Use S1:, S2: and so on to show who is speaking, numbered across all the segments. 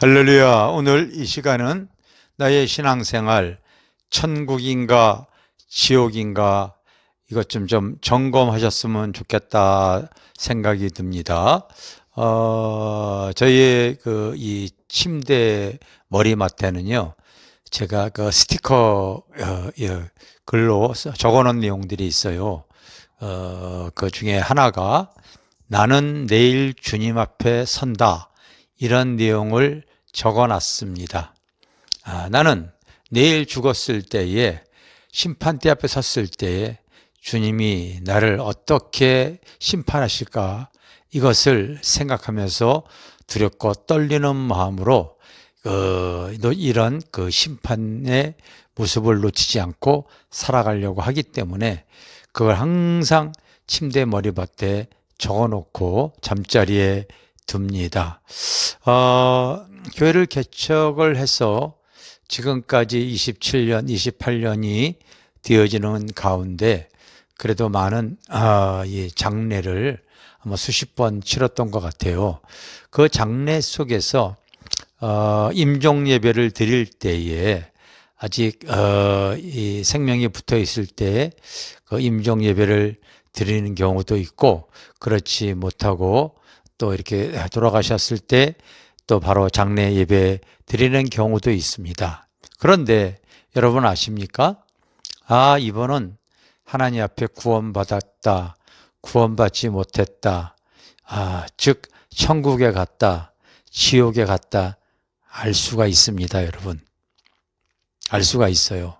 S1: 할렐루야. 오늘 이 시간은 나의 신앙생활, 천국인가, 지옥인가, 이것 좀, 좀 점검하셨으면 좋겠다 생각이 듭니다. 어, 저희의 그, 이 침대 머리맡에는요, 제가 그 스티커, 어, 예, 글로 써- 적어 놓은 내용들이 있어요. 어, 그 중에 하나가 나는 내일 주님 앞에 선다. 이런 내용을 적어 놨습니다. 아, 나는 내일 죽었을 때에 심판대 앞에 섰을 때에 주님이 나를 어떻게 심판하실까 이것을 생각하면서 두렵고 떨리는 마음으로 어, 너- 이런 그 심판의 모습을 놓치지 않고 살아가려고 하기 때문에 그걸 항상 침대 머리맡에 적어놓고 잠자리에 둡니다. 어, 교회를 개척을 해서 지금까지 27년, 28년이 되어지는 가운데 그래도 많은 아, 이 장례를 아마 수십 번 치렀던 것 같아요. 그 장례 속에서 어, 임종 예배를 드릴 때에 아직 어, 이 생명이 붙어 있을 때 그 임종 예배를 드리는 경우도 있고 그렇지 못하고 또 이렇게 돌아가셨을 때 또 바로 장례 예배 드리는 경우도 있습니다. 그런데 여러분 아십니까? 아, 이번은 하나님 앞에 구원받았다. 구원받지 못했다. 아, 즉, 천국에 갔다. 지옥에 갔다. 알 수가 있습니다, 여러분. 알 수가 있어요.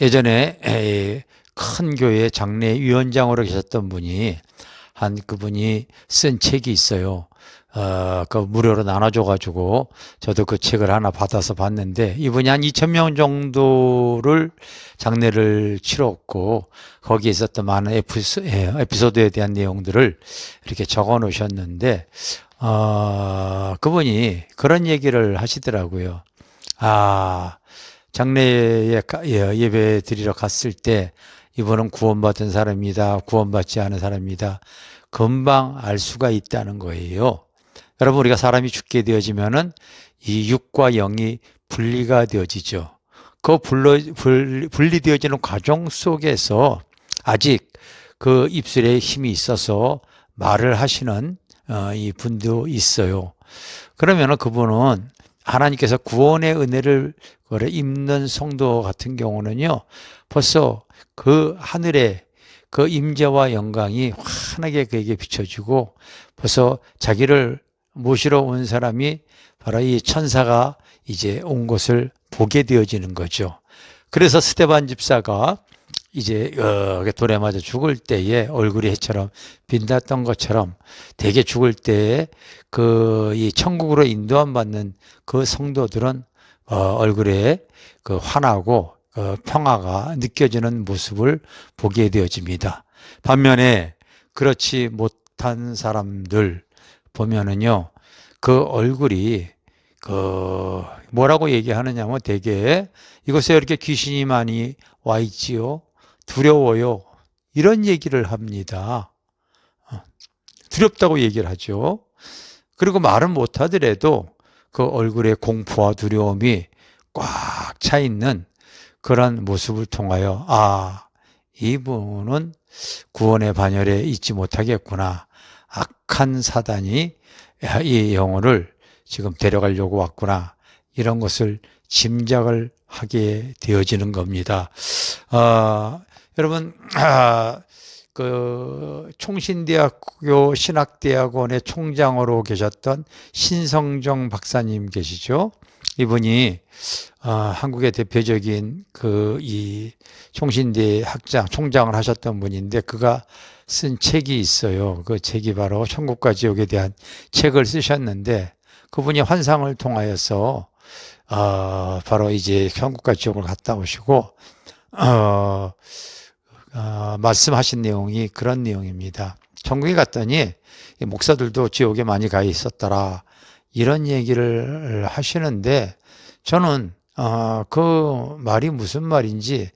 S1: 예전에 큰 교회 장례위원장으로 계셨던 분이 한 그분이 쓴 책이 있어요. 어, 그 무료로 나눠줘가지고 저도 그 책을 하나 받아서 봤는데 이분이 한 2,000명 정도를 장례를 치렀고 거기에 있었던 많은 에피소, 예, 에피소드에 대한 내용들을 이렇게 적어 놓으셨는데 어, 그분이 그런 얘기를 하시더라고요. 아, 장례에 가- 예, 예배 드리러 갔을 때 이분은 구원받은 사람이다, 구원받지 않은 사람이다. 금방 알 수가 있다는 거예요. 여러분, 우리가 사람이 죽게 되어지면은 이 육과 영이 분리가 되어지죠. 그 불러, 분리, 분리되어지는 과정 속에서 아직 그 입술에 힘이 있어서 말을 하시는 어, 이 분도 있어요. 그러면은 그분은 하나님께서 구원의 은혜를 입는 성도 같은 경우는요, 벌써 그 하늘에 그 임재와 영광이 환하게 그에게 비춰지고 벌써 자기를 모시러 온 사람이 바로 이 천사가 이제 온 것을 보게 되어지는 거죠. 그래서 스테반 집사가 이제 어, 돌에 맞아 죽을 때에 얼굴이 해처럼 빛났던 것처럼 대개 죽을 때에 그 이 천국으로 인도함 받는 그 성도들은 어, 얼굴에 그 환하고 어, 평화가 느껴지는 모습을 보게 되어집니다. 반면에 그렇지 못한 사람들 보면은요, 그 얼굴이 그 뭐라고 얘기하느냐면 대개 이곳에 이렇게 귀신이 많이 와 있지요. 두려워요. 이런 얘기를 합니다. 어, 두렵다고 얘기를 하죠. 그리고 말은 못하더라도 그 얼굴에 공포와 두려움이 꽉 차 있는 그런 모습을 통하여 아 이분은 구원의 반열에 있지 못하겠구나 악한 사단이 이 영혼을 지금 데려가려고 왔구나 이런 것을 짐작을 하게 되어지는 겁니다. 아, 여러분 아, 그 총신대학교 신학대학원의 총장으로 계셨던 신성정 박사님 계시죠? 이분이 어, 한국의 대표적인 그 이 총신대 학장 총장을 하셨던 분인데 그가 쓴 책이 있어요. 그 책이 바로 천국과 지옥에 대한 책을 쓰셨는데 그분이 환상을 통하여서 어, 바로 이제 천국과 지옥을 갔다 오시고 어, 어, 말씀하신 내용이 그런 내용입니다. 천국에 갔더니 이 목사들도 지옥에 많이 가 있었더라 이런 얘기를 하시는데 저는 어, 그 말이 무슨 말인지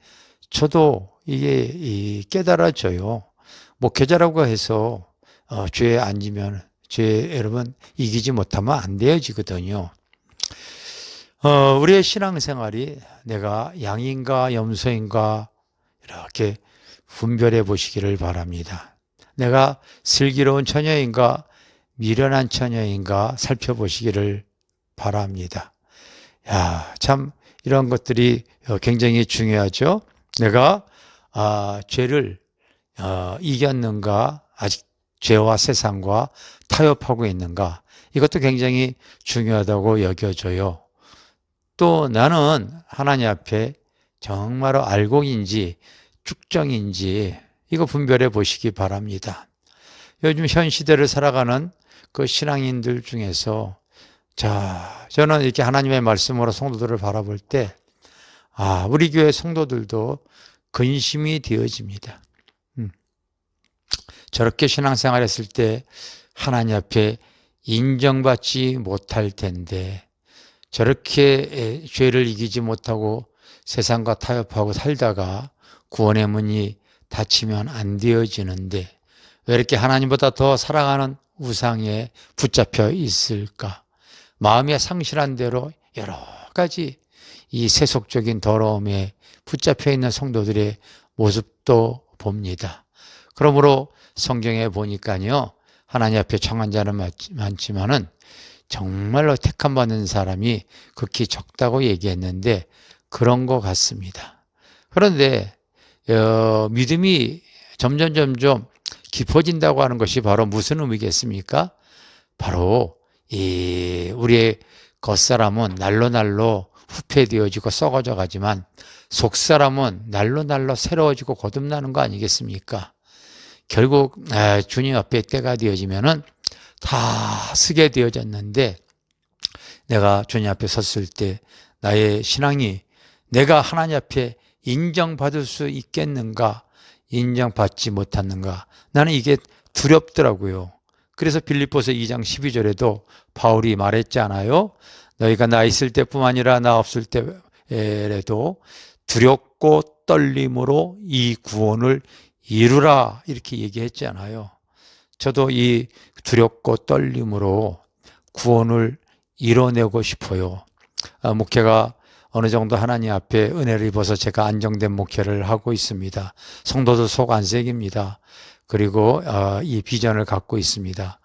S1: 저도 이게 이 깨달아져요. 목회자라고 해서 어, 죄에 앉으면 죄 여러분 이기지 못하면 안 되어지거든요. 어, 우리의 신앙생활이 내가 양인가 염소인가 이렇게 분별해 보시기를 바랍니다. 내가 슬기로운 처녀인가 미련한 처녀인가 살펴보시기를 바랍니다. 야, 참 이런 것들이 어, 굉장히 중요하죠. 내가 아, 죄를 어, 이겼는가 아직 죄와 세상과 타협하고 있는가 이것도 굉장히 중요하다고 여겨져요. 또 나는 하나님 앞에 정말로 알곡인지 쭉정인지 이거 분별해 보시기 바랍니다. 요즘 현 시대를 살아가는 그 신앙인들 중에서 자, 저는 이렇게 하나님의 말씀으로 성도들을 바라볼 때 아, 우리 교회 성도들도 근심이 되어집니다. 음. 저렇게 신앙생활 했을 때 하나님 앞에 인정받지 못할 텐데 저렇게 죄를 이기지 못하고 세상과 타협하고 살다가 구원의 문이 닫히면 안 되어지는데 왜 이렇게 하나님보다 더 사랑하는 우상에 붙잡혀 있을까? 마음에 상실한 대로 여러 가지 이 세속적인 더러움에 붙잡혀 있는 성도들의 모습도 봅니다. 그러므로 성경에 보니까요, 하나님 앞에 청한 자는 많지만은 정말로 택함 받는 사람이 극히 적다고 얘기했는데 그런 것 같습니다. 그런데 어, 믿음이 점점 점점 깊어진다고 하는 것이 바로 무슨 의미겠습니까? 바로 이 우리의 겉사람은 날로 날로 후패되어지고 썩어져 가지만 속사람은 날로 날로 새로워지고 거듭나는 거 아니겠습니까? 결국 아, 주님 앞에 때가 되어지면은 다 쓰게 되어졌는데 내가 주님 앞에 섰을 때 나의 신앙이 내가 하나님 앞에 인정받을 수 있겠는가 인정받지 못하는가 나는 이게 두렵더라고요. 그래서 빌립보서 2장 12절에도 바울이 말했잖아요. 너희가 나 있을 때뿐만 아니라 나 없을 때에도 두렵고 떨림으로 이 구원을 이루라 이렇게 얘기했잖아요. 저도 이 두렵고 떨림으로 구원을 이뤄내고 싶어요. 아, 목회가 어느 정도 하나님 앞에 은혜를 입어서 제가 안정된 목회를 하고 있습니다. 성도도 속 안색입니다. 그리고 어, 이 비전을 갖고 있습니다.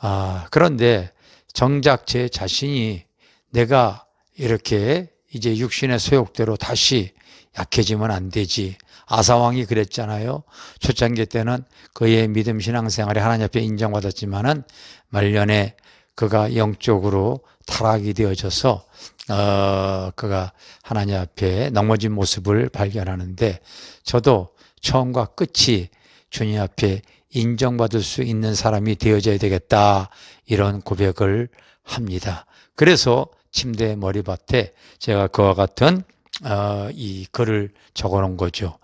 S1: 아, 그런데 정작 제 자신이 내가 이렇게 이제 육신의 소욕대로 다시 약해지면 안 되지. 아사왕이 그랬잖아요. 초창기 때는 그의 믿음 신앙생활에 하나님 앞에 인정받았지만은 말년에 그가 영적으로 타락이 되어져서 어 그가 하나님 앞에 넘어진 모습을 발견하는데 저도 처음과 끝이 주님 앞에 인정받을 수 있는 사람이 되어져야 되겠다 이런 고백을 합니다. 그래서 침대 머리밭에 제가 그와 같은 어, 이 글을 적어 놓은 거죠.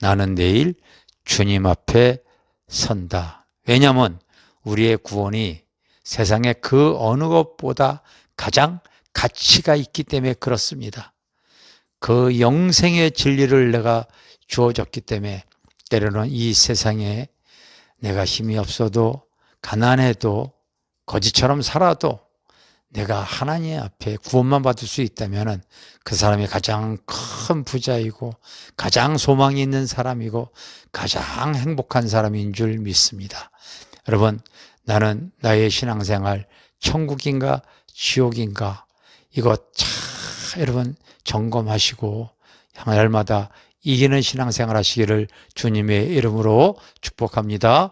S1: 나는 내일 주님 앞에 선다. 왜냐하면 우리의 구원이 세상의 그 어느 것보다 가장 가치가 있기 때문에 그렇습니다. 그 영생의 진리를 내가 주어졌기 때문에 때로는 이 세상에 내가 힘이 없어도 가난해도 거지처럼 살아도 내가 하나님 앞에 구원만 받을 수 있다면 그 사람이 가장 큰 부자이고 가장 소망이 있는 사람이고 가장 행복한 사람인 줄 믿습니다. 여러분, 나는 나의 신앙생활 천국인가 지옥인가 이거 참 여러분 점검하시고 날마다 이기는 신앙생활 하시기를 주님의 이름으로 축복합니다.